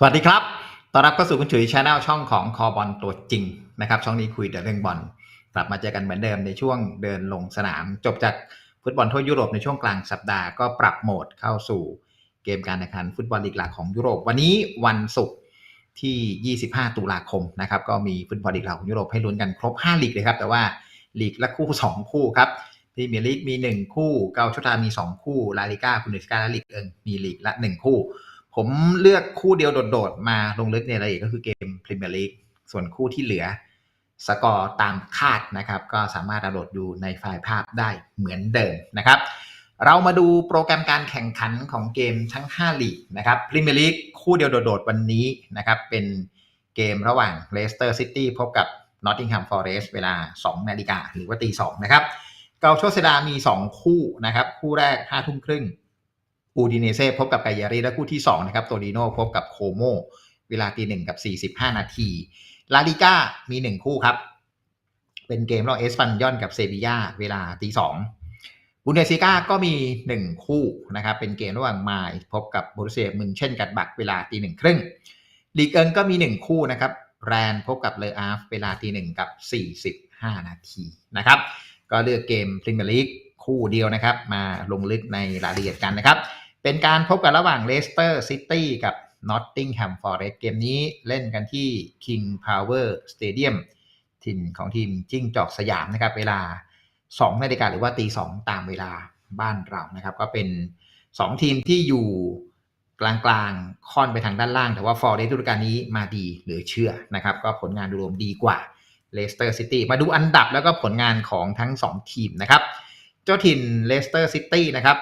สวัสดีครับต้อนรับเข้าสู่คุณฉุยชาแนลช่องของคอบอลตัวจริงนะครับ ช่องนี้คุยแต่เรื่องบอล กลับมาเจอกันเหมือนเดิมในช่วงเดินลงสนาม จบจากฟุตบอลทั่วยุโรปในช่วงกลางสัปดาห์ก็ปรับโหมดเข้าสู่เกมการแข่งขันฟุตบอลลีกหลักของยุโรป วันนี้วันศุกร์ที่ 25 ตุลาคมนะครับ ก็มีฟุตบอลลีกหลักของยุโรปให้ลุ้นกันครบ 5 ลีกเลยครับ แต่ว่าลีกละคู่ 2 คู่ครับพรีเมียร์ลีกมี 1 คู่ เกาชุตามี 2 คู่ ลาลิก้าบุนเดสกาและลีกเอิงมีลีกละ 1 คู่ ผมเลือกคู่เดียวโดดๆ มาลงลึกในรายละเอียดก็คือเกมพรีเมียร์ลีกส่วนคู่ที่เหลือ สกอร์ตามคาดนะครับ ก็สามารถดาวน์โหลดดูในไฟล์ภาพได้เหมือนเดิมนะครับ เรามาดูโปรแกรมการแข่งขันของเกมทั้ง 5 ลีกนะครับพรีเมียร์ลีกคู่เดียวโดดๆ วันนี้นะครับเป็นเกมระหว่างเลสเตอร์ซิตี้พบกับนอตติงแฮมฟอเรสต์เวลา 2 นาฬิกาหรือว่าตี2นะครับเกาโชเซดามี 2 คู่นะครับ คู่แรก5ทุ่มครึ่ง อูดิเนเซ่พบกับไกยารีและคู่ที่2นะครับโตดิโนพบกับโคโมเวลาตีหนึ่งกับ 45 นาทีลาลิก้ามี 1 คู่ครับ เป็นเกมระหว่างเอสปันยอนกับเซบียาเวลาตีสองบุนเดสซิก้าก็มี 1 คู่นะครับ เป็นเกมระหว่างมายพบกับโบรุเซียมึงเช่นกัดบักเวลาตีหนึ่งครึ่งลีกเอิงก็มี 1 คู่นะครับ แรนพบกับเลอาฟเวลาตีหนึ่งกับ 45 นาทีนะครับ ก็เลือกเกมพรีเมียร์ลีกคู่เดียวนะครับ มาลงลึกในรายละเอียดกันนะครับ เป็นการพบกันระหว่างเลสเตอร์ซิตี้กับนอตติงแฮมฟอร์เรสเกมนี้เล่นกันที่ King Power Stadium ถิ่นของทีมจิ้งจอกสยามนะครับ เวลา 2 นาฬิกาหรือว่าตีสองตามเวลาบ้านเรานะครับ ก็เป็น 2 ทีมที่อยู่กลางๆ ค่อนไปทางด้านล่าง แต่ว่าฟอร์เรสต์ฤดูกาลนี้มาดีเหลือเชื่อนะครับ ก็ผลงานรวมดีกว่าเลสเตอร์ซิตี้มาดูอันดับแล้วก็ผลงานของทั้ง 2 ทีมนะครับ เจ้าถิ่นเลสเตอร์ซิตี้นะครับ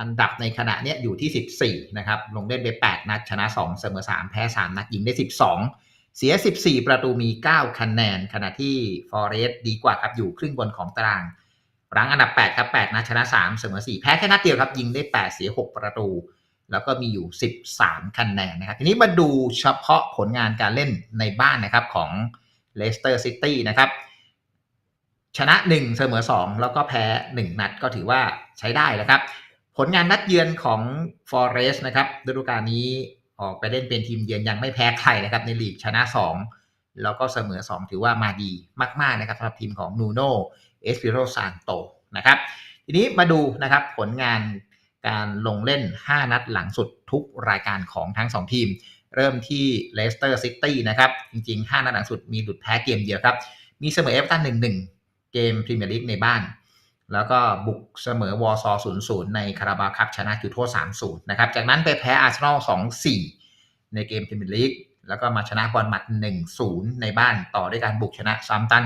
อันดับในขณะนี้อยู่ที่ 14 นะครับ ลงเล่นไป 8 นัด ชนะ 2 เสมอ 3 แพ้ 3 นัด ยิงได้ 12 เสีย 14 ประตูมี 9 คะแนน ขณะที่ฟอเรสต์ดีกว่าครับ อยู่ครึ่งบนของตาราง รั้งอันดับ 8 ครับ 8 นัด ชนะ 3 เสมอ 4 แพ้แค่นัดเดียวครับ ยิงได้ 8 เสีย 6 ประตู แล้วก็มีอยู่ 13 คะแนนนะครับ ทีนี้มาดูเฉพาะผลงานการเล่นในบ้านนะครับของเลสเตอร์ซิตี้นะครับชนะ 1 เสมอ 2 แล้วก็แพ้ 1 นัดก็ถือว่าใช้ได้แล้วครับ ผลงานนัดเยือนของ Forest นะครับฤดูกาลนี้ออกไปเล่นเป็นทีมเยือนยังไม่แพ้ใครนะครับในลีกชนะ 2 แล้วก็เสมอ 2 ถือว่ามาดีมากๆนะครับสำหรับทีมของนูโนเอสปิโรซานโตนะครับทีนี้มาดูนะครับผลงานการลงเล่น 5 นัดหลังสุดทุกรายการของทั้ง 2 ทีม เริ่มที่เลสเตอร์ซิตี้นะครับจริง ๆ 5 นัดหลังสุดมีหลุดแพ้เกมเดียวครับ มีเสมอเอฟเวอร์ตัน1-1 เกมพรีเมียร์ลีกในบ้าน แล้วก็บุกเสมอวอร์ซอ0-0 ในคาราบาคัพชนะจุดโทษ 3-0 นะครับ จากนั้นไปแพ้อาร์เซนอล 2-4 ในเกมพรีเมียร์ลีก แล้วก็มาชนะบอลมัด 1-0 ในบ้านต่อด้วยการบุกชนะซัมตัน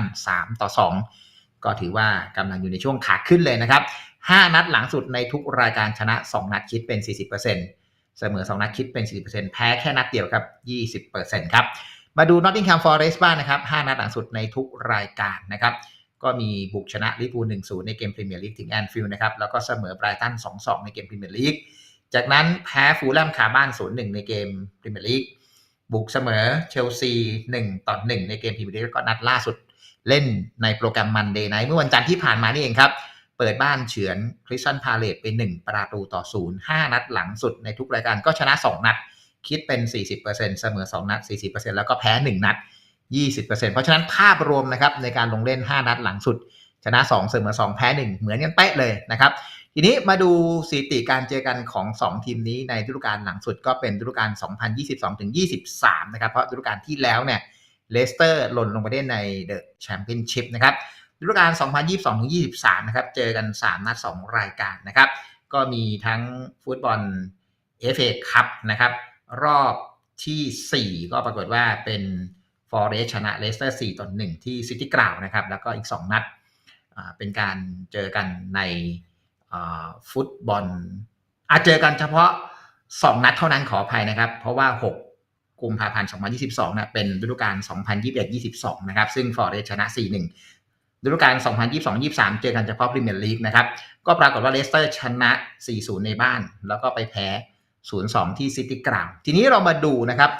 3-2 ก็ถือว่ากำลังอยู่ในช่วงขาขึ้นเลยนะครับ 5 นัดหลังสุดในทุกรายการชนะ 2 นัดคิดเป็น 40%เสมอ 2 นัดคิดเป็น 40%แพ้แค่นัดเดียวครับ 20%ครับ มาดู Nottingham Forest บ้างนะครับ 5 นัดหลังสุดในทุกรายการนะครับ ก็มีบุกชนะลิเวอร์พูล1-0ในเกมพรีเมียร์ลีกถึงแอนฟิลด์นะครับ แล้วก็เสมอไบรตัน2-2ในเกมพรีเมียร์ลีก จากนั้นแพ้ฟูลแลมคาบ้าน0-1ในเกมพรีเมียร์ลีก บุกเสมอเชลซี1ต่อ1ในเกมพรีเมียร์ลีกแล้วก็นัดล่าสุดเล่นในโปรแกรมมันเดย์ไนท์เมื่อวันจันทร์ที่ผ่านมานี่เองครับ เปิดบ้านเฉือนคริสตันพาเลตไป1ประตูต่อ0 5นัดหลังสุดในทุกรายการก็ชนะ2นัด คิดเป็น 40%เสมอ 2 นัด 40%แล้วก็แพ้ 1 นัด 20%เพราะฉะนั้นภาพรวมนะครับในการลงเล่น 5 นัดหลังสุด ชนะ 2 เสมอ 2 แพ้ 1 เหมือนกันเป๊ะเลยนะครับ ทีนี้มาดูสถิติการเจอกันของ 2 ทีมนี้ในฤดูกาลหลังสุดก็เป็นฤดูกาล 2022-23 นะครับ เพราะฤดูกาลที่แล้วเนี่ยเลสเตอร์หล่นลงไปเล่นในเดอะแชมเปี้ยนชิพนะครับฤดูกาล 2022-23 นะครับ เจอกัน 3 นัด 2 รายการนะครับ ก็มีทั้งฟุตบอล FA คัพนะครับ รอบที่ 4 ก็ปรากฏว่าเป็น ฟอร์เรสชนะเลสเตอร์4ต่อ1ที่ซิตี้กราวนะครับ แล้วก็อีก 2 นัดเป็นการเจอกันในฟุตบอลอาจเจอกันเฉพาะ 2 นัดเท่านั้นขออภัยนะครับ เพราะว่า 6 กุมภาพันธ์ 2022นะเป็นฤดูกาล 2021-22 นะครับ ซึ่งฟอร์เรสชนะ 4-1 ฤดูกาล 2022-23 เจอกันเฉพาะพรีเมียร์ลีกนะครับ ก็ปรากฏว่าเลสเตอร์ชนะ 4-0 ในบ้าน แล้วก็ไปแพ้ 0-2 ที่ซิตี้กราวทีนี้เรามาดูนะครับ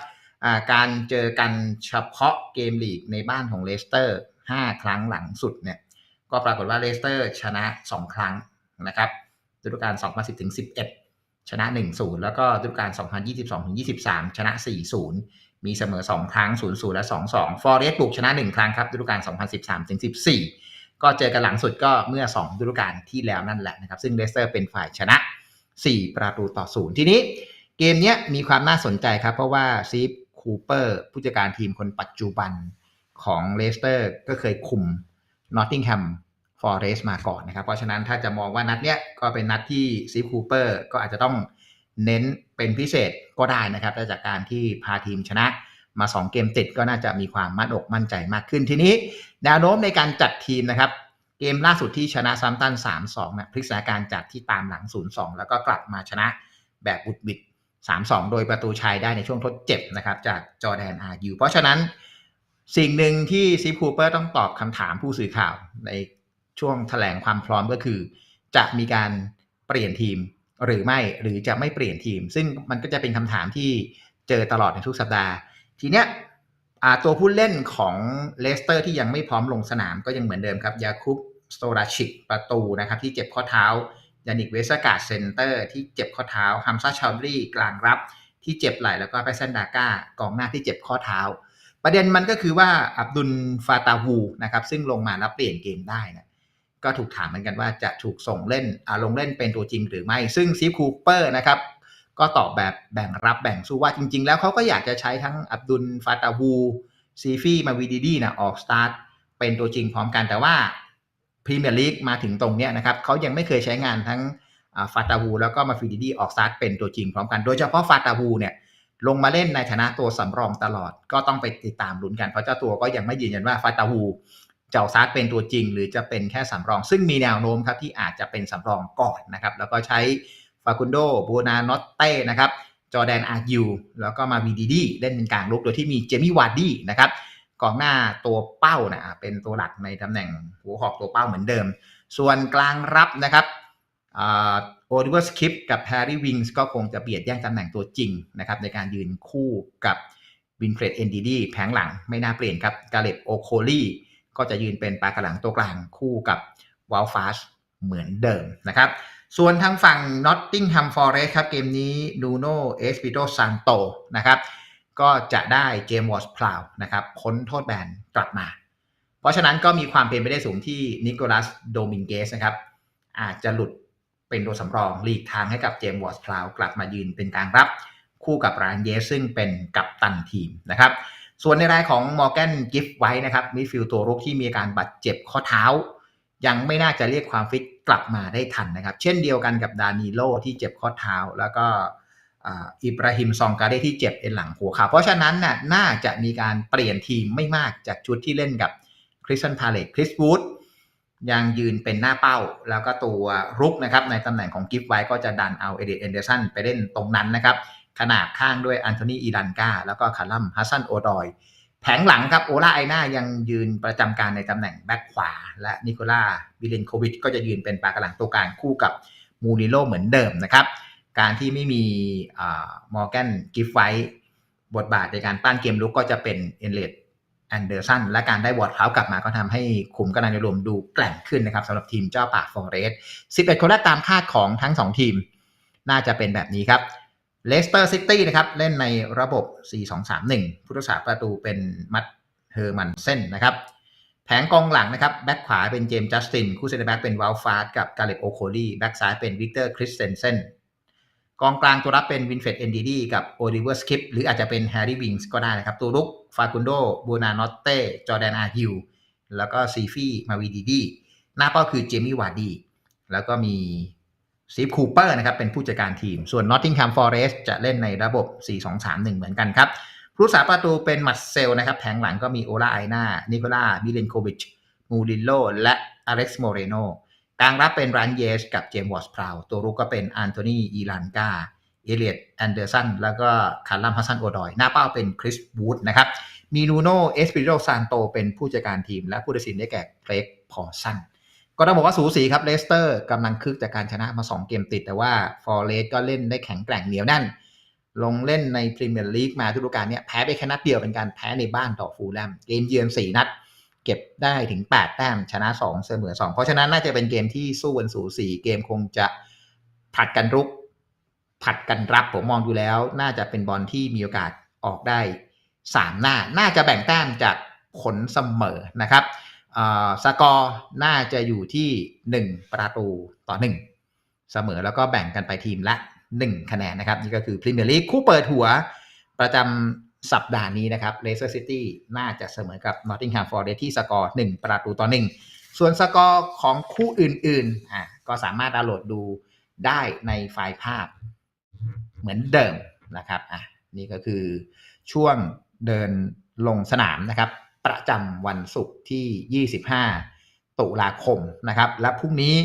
การเจอกันเฉพาะเกมลีกในบ้านของเลสเตอร์ 5 ครั้งหลังสุดเนี่ยก็ปรากฏว่าเลสเตอร์ชนะ 2 ครั้งนะครับฤดูกาล2010-11 ชนะ 1-0 แล้วก็ฤดูกาล2022-23 ชนะ 4-0 มีเสมอ 2 ครั้ง 0-0 และ 2-2 ฟอร์เรสต์บุกชนะ 1 ครั้งครับฤดูกาล2013-14 ก็เจอกันหลังสุดก็เมื่อ2ฤดูกาลที่แล้วนั่นแหละนะครับ ซึ่งเลสเตอร์เป็นฝ่ายชนะ 4 ประตูต่อ 0 ทีนี้เกมนี้มีความน่าสนใจครับ เพราะว่าซีฟ คูเปอร์ผู้จัดการทีมคนปัจจุบันของเลสเตอร์ก็เคยคุมนอตติงแฮมฟอร์เรส์มาก่อนนะครับ เพราะฉะนั้นถ้าจะมองว่านัดเนี้ยก็เป็นนัดที่ซีฟคูเปอร์ก็อาจจะต้องเน้นเป็นพิเศษก็ได้นะครับจากการที่พาทีมชนะมา 2 เกมติดก็น่าจะมีความมั่นอกมั่นใจมากขึ้นทีนี้ แนวโน้มในการจัดทีมนะครับ เกมล่าสุดที่ชนะซัมตัน 3-2นะพลิกสถานการณ์จากที่ตามหลัง 0-2 แล้วก็กลับมาชนะแบบบุดบิด 3-2 โดยประตูชัยได้ในช่วงทดเจ็บนะครับ จากจอแดนอาร์ยูเพราะฉะนั้นสิ่งหนึ่งที่ซีคูเปอร์ต้องตอบคำถามผู้สื่อข่าวในช่วงถแถลงความพร้อมก็คือ จะมีการเปลี่ยนทีมหรือไม่หรือจะไม่เปลี่ยนทีม ซึ่งมันก็จะเป็นคำถามที่เจอตลอดในทุกสัปดาห์ ทีเนี้ยตัวผู้เล่นของเลสเตอร์ที่ยังไม่พร้อมลงสนามก็ยังเหมือนเดิมครับยาคุปสโตราชิกประตูนะครับที่เจ็บข้อเท้า ยานิกเวสกาดเซนเตอร์ที่เจ็บข้อเท้าฮัมซาชาลรี่กลางรับที่เจ็บไหล่แล้วก็ไปเซนดาก้ากองหน้าที่เจ็บข้อเท้า ประเด็นมันก็คือว่าอับดุลฟาตาฮูนะครับซึ่งลงมาแล้วเปลี่ยนเกมได้นะก็ถูกถามเหมือนกันว่าจะถูกส่งเล่นลงเล่นเป็นตัวจริงหรือไม่ ซึ่งซีฟคูเปอร์นะครับก็ตอบแบบแบ่งรับแบ่งสู้ว่าจริง ๆ แล้วเขาก็อยากจะใช้ทั้งอับดุลฟาตาฮูซีฟี่มาวีดีดีนะออกสตาร์ทเป็นตัวจริงพร้อมกันแต่ว่า พรีเมียร์ลีกมาถึงตรงเนี้ยนะครับเขายังไม่เคยใช้งานทั้งฟาตาฮูแล้วก็มาฟิดีดีออกสตาร์ทเป็นตัวจริงพร้อมกันโดยเฉพาะฟาตาฮูเนี่ยลงมาเล่นในฐานะตัวสำรองตลอด ก็ต้องไปติดตามลุ้นกัน เพราะเจ้าตัวก็ยังไม่ยืนยันว่าฟาตาฮูจะซาร์ทเป็นตัวจริง หรือจะเป็นแค่สำรอง ซึ่งมีแนวโน้มครับที่อาจจะเป็นสำรองก่อนนะครับแล้วก็ใช้ฟาคุนโดบูนานอตเต้นะครับจอแดนอาร์ยูแล้วก็มาวีดีดีเล่นเป็นกลางลุกโดยที่มีเจมี่วาร์ดี้นะครับ กองหน้าตัวเป้านะเป็นตัวหลักในตำแหน่งหัวหอกตัวเป้าเหมือนเดิม ส่วนกลางรับนะครับโอลิเวอร์สคิปกับแฮร์รี่วิงส์ก็คงจะเบียดแย่งตำแหน่งตัวจริงนะครับในการยืนคู่กับวินเฟรดเอนดีดีแผงหลังไม่น่าเปลี่ยนครับกาเลบโอโคลีก็จะยืนเป็นปลากระหลังตัวกลางคู่กับวอลฟาสเหมือนเดิมนะครับส่วนทางฝั่ง Nottingham Forest ครับเกมนี้นูโนเอสปิโตซานโตนะครับ ก็จะได้เจมส์วอสพลาวนะครับพ้นโทษแบนกลับมา เพราะฉะนั้นก็มีความเป็นไปได้สูงที่นิโคลัสโดมิงเกสนะครับอาจจะหลุดเป็นตัวสำรองหลีกทางให้กับเจมส์วอสพลาวกลับมายืนเป็นกลางรับคู่กับรานเยสซึ่งเป็นกัปตันทีมนะครับส่วนในรายของมอร์แกนกิฟไว้นะครับมิฟิลตัวรุกที่มีอาการบาดเจ็บข้อเท้า ยังไม่น่าจะเรียกความฟิตกลับมาได้ทันนะครับ เช่นเดียวกันกับดานิโลที่เจ็บข้อเท้า แล้วก็ อิบราฮิมซองกาเดที่เจ็บเอ็นหลังหัวขาเพราะฉะนั้นน่ะน่าจะมีการเปลี่ยนทีมไม่มากจากชุดที่เล่นกับคริสตันพาเลตคริสวูดยังยืนเป็นหน้าเป้า แล้วก็ตัวรุกนะครับในตำแหน่งของกิฟไว้ก็จะดันเอาเอเดนเอนเดอร์สันไปเล่นตรงนั้นนะครับ ขนาดข้างด้วยอันโทนีอีรันกาแล้วก็คาร์ลัมฮัสซันโอดอย แผงหลังครับโอลาไอนายังยืนประจำการในตำแหน่งแบ็คขวา และนิโคล่าบิเลนโควิชก็จะยืนเป็นปากกหลังตัวกลางคู่กับมูนิโลเหมือนเดิมนะครับ การที่ไม่มีมอร์แกนกิฟไว้บทบาทในการปั้นเกมลุกก็จะเป็นเอนเลดแอนเดอร์สันและการได้วอร์ดเท้ากลับมาก็ทำให้คุมกำลังรวมดูแกล่งขึ้นนะครับสำหรับทีมเจ้าป่าฟอร์เรสต์11 คนแรกตามคาดของทั้ง 2 ทีม น่าจะเป็นแบบนี้ครับเลสเตอร์ซิตี้นะครับ เล่นในระบบ 4-2-3-1 ผู้รักษาประตูเป็นมัตเฮอร์มันเซนนะครับ แผงกองหลังนะครับ แบ็คขวาเป็นเจมส์จัสติน คู่เซนเตอร์แบ็กเป็นวาลฟาร์ดกับกาเลบโอโคลีแบ็คซ้ายเป็นวิกเตอร์คริสเซนเซน กองกลางตัวรับเป็นวินเฟดเอนดีดีกับโอลิเวอร์สคิปหรืออาจจะเป็นแฮร์รี่วิงส์ก็ได้นะครับ ตัวรุกฟาคุนโดบูนานอตเต้จอแดนอาฮิวแล้วก็ซีฟี่มาวีดีดีหน้าเป้าคือเจมี่วาร์ดีแล้วก็มีซีฟคูเปอร์นะครับเป็นผู้จัดการทีม ส่วนนอตติงแฮมฟอร์เรสต์จะเล่นในระบบ 4-2-3-1 เหมือนกันครับผู้สาประตูเป็นมัตเซลนะครับแผงหลังก็มีโอลาไอนานิโคลาบิเลนโควิชมูดิโลและอเล็กซ์โมเรโน กลางรับเป็นรันเยสกับเจมส์วอสพราวตัวรุกก็เป็นอันโทนีอีลานกาเอเลียดแอนเดอร์สันแล้วก็คาร์ลัมฮัสซันโอดอย หน้าเป้าเป็นคริสบูดนะครับ มีนูโนเอสปิโรซานโตเป็นผู้จัดการทีม และผู้ตัดสินได้แก่เกรกพอสันก็ต้องบอกว่าสูสีครับเลสเตอร์กำลังคึกจากการชนะมา 2 เกมติด แต่ว่าฟอร์เรสก็เล่นได้แข็งแกร่งเหนียวแน่น ลงเล่นในพรีเมียร์ลีกมาทุกฤดูกาลเนี้ยแพ้ไปแค่นัดเดียวเป็นการแพ้ในบ้านต่อฟูลแลมเกมเยือน4นัด เก็บได้ถึง 8 แต้มชนะ 2 เสมอ 2 เพราะฉะนั้นน่าจะเป็นเกมที่สู้กันสูสีเกมคงจะผัดกันรุก ผัดกันรับผมมองดูแล้ว น่าจะเป็นบอลที่มีโอกาสออกได้สามหน้า น่าจะแบ่งแต้มจากผลเสมอนะครับสกอร์น่าจะอยู่ที่ 1 ประตูต่อ 1 เสมอแล้วก็แบ่งกันไปทีมละ 1 คะแนนนะครับ นี่ก็คือพรีเมียร์ลีกคู่เปิดหัวประจำ สัปดาห์นี้นะครับเลสเตอร์ซิตี้น่าจะเสมอกับนอตติงแฮมฟอร์เรสที่สกอร์1ประตูต่อ 1 ส่วนสกอร์ของคู่อื่นๆอะก็สามารถดาวน์โหลดดูได้ในไฟล์ภาพเหมือนเดิมนะครับอะนี่ก็คือช่วงเดินลงสนามนะครับ ประจำวันศุกร์ที่ 25 ตุลาคมนะครับ และพรุ่งนี้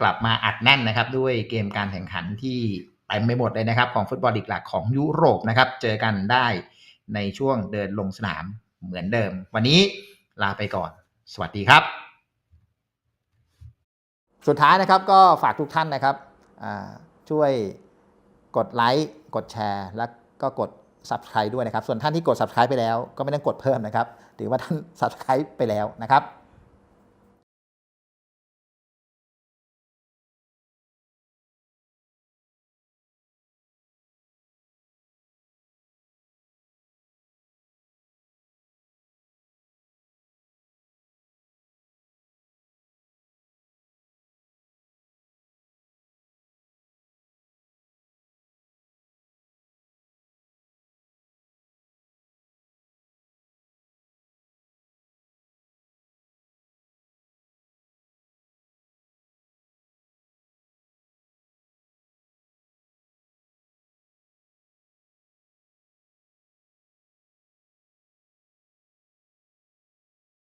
กลับมาอัดแน่นนะครับ ด้วยเกมการแข่งขันที่เต็มไปหมดเลยนะครับ ของฟุตบอลอีกหลักของยุโรปนะครับ เจอกันได้ ในช่วงเดินลงสนามเหมือนเดิม วันนี้ลาไปก่อน สวัสดีครับ สุดท้ายนะครับก็ฝากทุกท่านนะครับช่วยกดไลค์กดแชร์ แล้วก็กด Subscribe ด้วยนะครับ ส่วนท่านที่กด Subscribe ไปแล้ว ก็ไม่ต้องกดเพิ่มนะครับ ถือว่าท่าน Subscribe ไปแล้วนะครับ